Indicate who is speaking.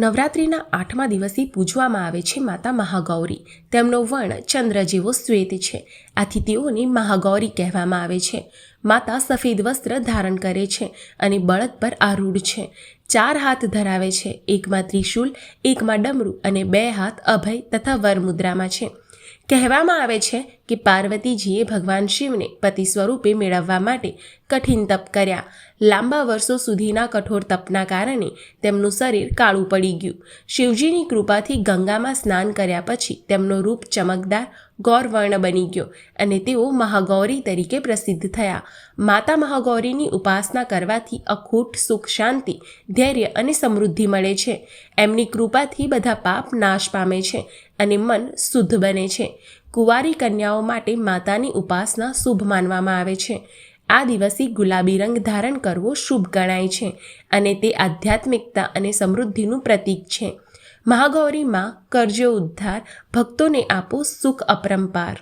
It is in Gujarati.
Speaker 1: નવરાત્રિના આઠમા દિવસે પૂજવામાં આવે છે માતા મહાગૌરી. તેમનો વર્ણ ચંદ્ર જેવો શ્વેત છે. આથી તેઓને મહાગૌરી કહેવામાં આવે છે. માતા સફેદ વસ્ત્ર ધારણ કરે છે અને બળદ પર આરૂઢ છે. ચાર હાથ ધરાવે છે. એકમાં ત્રિશૂલ, એકમાં ડમરું અને બે હાથ અભય તથા વરમુદ્રામાં છે. કહેવામાં આવે છે કે પાર્વતીજીએ ભગવાન શિવને પતિ સ્વરૂપે મેળવવા માટે કઠિન તપ કર્યા. લાંબા વર્ષો સુધીના કઠોર તપના કારણે તેમનું શરીર કાળું પડી ગયું. શિવજીની કૃપાથી ગંગામાં સ્નાન કર્યા પછી તેમનો રૂપ ચમકદાર, ગૌરવર્ણ બની ગયો અને તેઓ મહાગૌરી તરીકે પ્રસિદ્ધ થયા. માતા મહાગૌરીની ઉપાસના કરવાથી અખૂટ, સુખ, શાંતિ, ધૈર્ય અને સમૃદ્ધિ મળે છે. એમની કૃપાથી બધા પાપ નાશ પામે છે અને મન શુદ્ધ બને છે. કુંવારી કન્યાઓ માટે માતાની ઉપાસના શુભ માનવામાં આવે છે. આ દિવસે ગુલાબી રંગ ધારણ કરવો શુભ ગણાય છે અને તે આધ્યાત્મિકતા અને સમૃદ્ધિનું પ્રતીક છે. મહાગૌરીમાં કરજો ઉદ્ધાર, ભક્તોને આપો સુખ અપરંપાર.